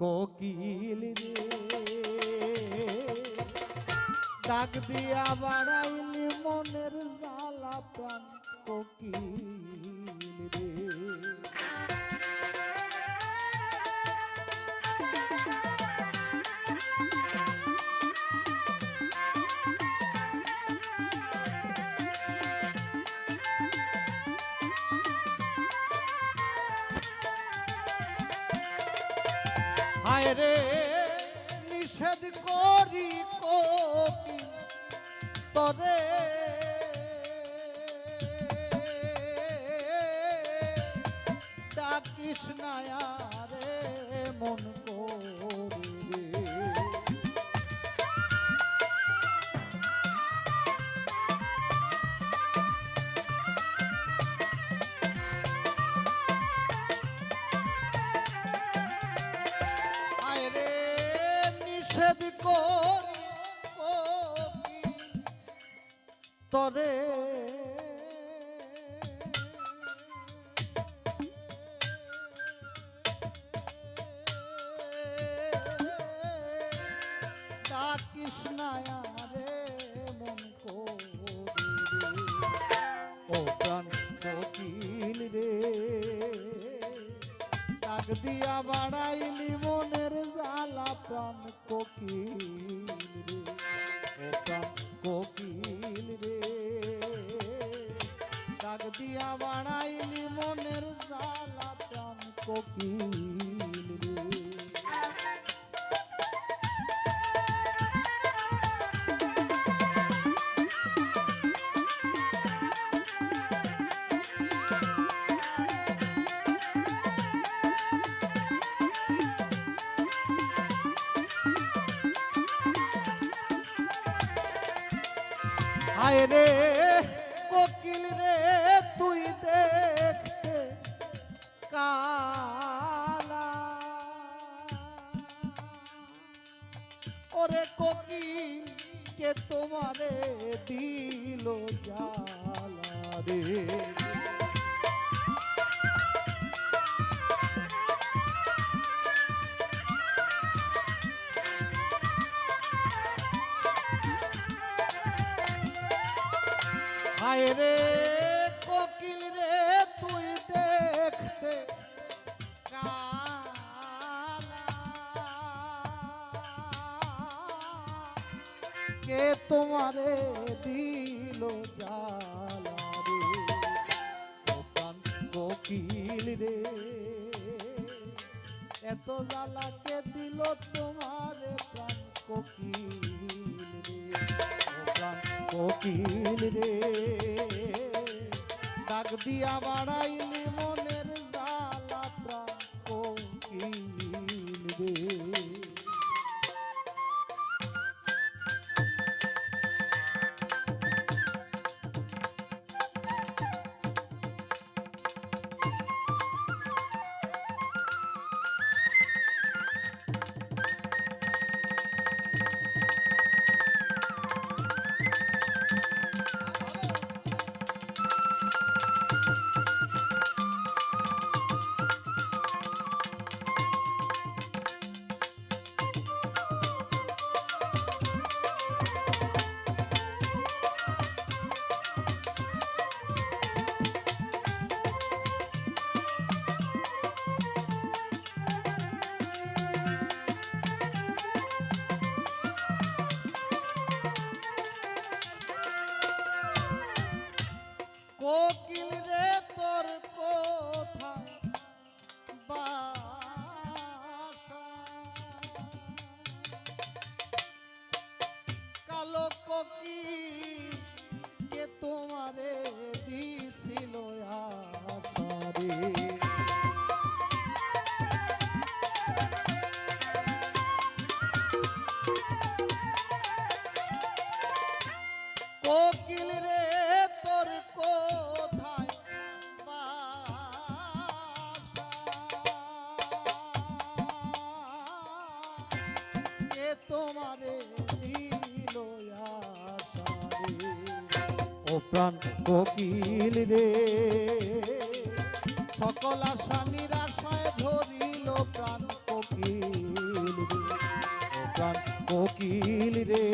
কোকিল রে। ডাক দিয়া বাড়াইলি মনের জ্বালা প্রাণ কোকিল। হায় রে নিষেধ করি কোকি তবে ডাকিস না তরে না রে মন ও রে ডাক দিয়া বাড়াইলি মনের জ্বালা প্রাণ কোকিল। কোকিল রে রে কোকিল কে তোমারে দিল জালা রে হায় রে তোমারে দিল জালা রে। ও প্রাণ কোকিল রে। এত জ্বালা কে দিল তোমারে প্রাণ কোকিল রে। প্রাণ কোকিল রে। ডাক দিয়া বাড়াইলি মনের কালো কি কে তোমারে দিছিল আশারে? কোকিল রে প্রাণ কোকিল রে। সকল আশা নিরাশায় ধরিল প্রাণ কোকিল প্রাণ কোকিল রে।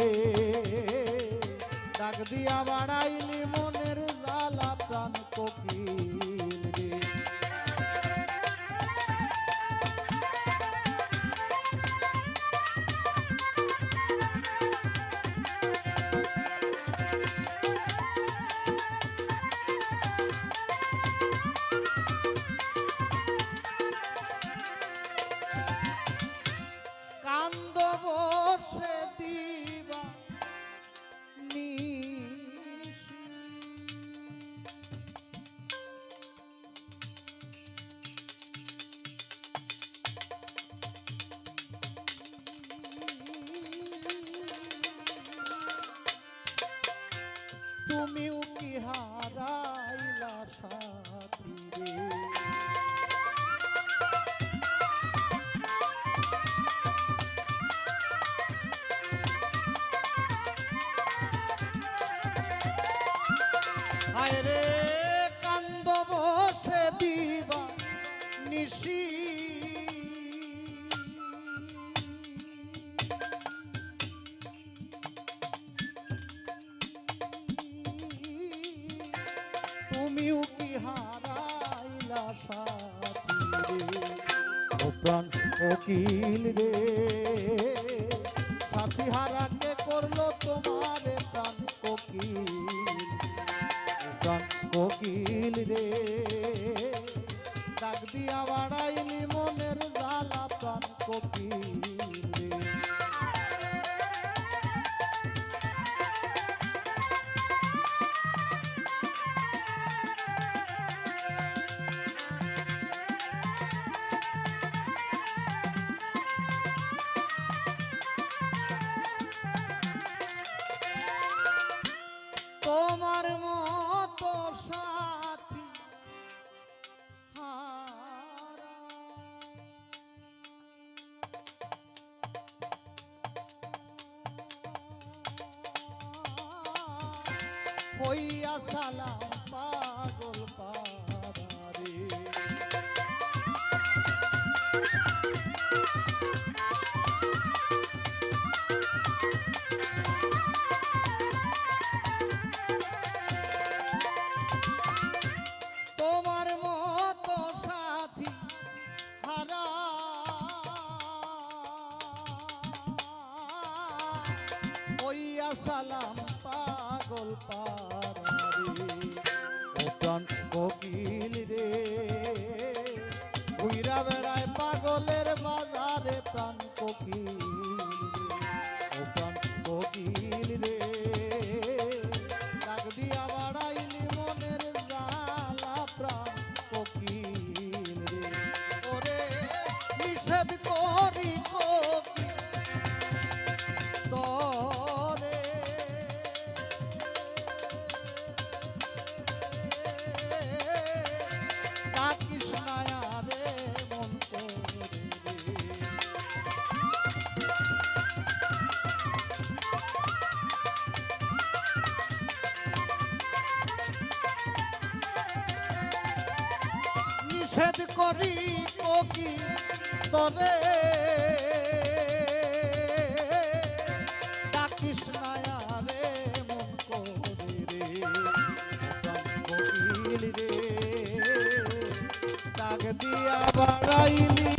ডাক দিয়া বাড়াইলি মো তুমিও কি হারাইলা সাথী রে। তুমিও কি সাথী ও প্রাণ করল তোমারে প্রাণ কোকিল প্রাণ কোকিল রে। ডাক দিয়া বাড়াইলি মনের জ্বালা প্রাণ কোকিল হইয়া সালাম পাগল পারে ওইয়া সালাম পাগল পারে ওটন কোকিল রে উইরা বেড়ায় পাগলের নিষেধ করি কি তরে। ডাকিস নায়া রে করে রে প্রাণ রে। ডাক দিয়া বাড়াইলি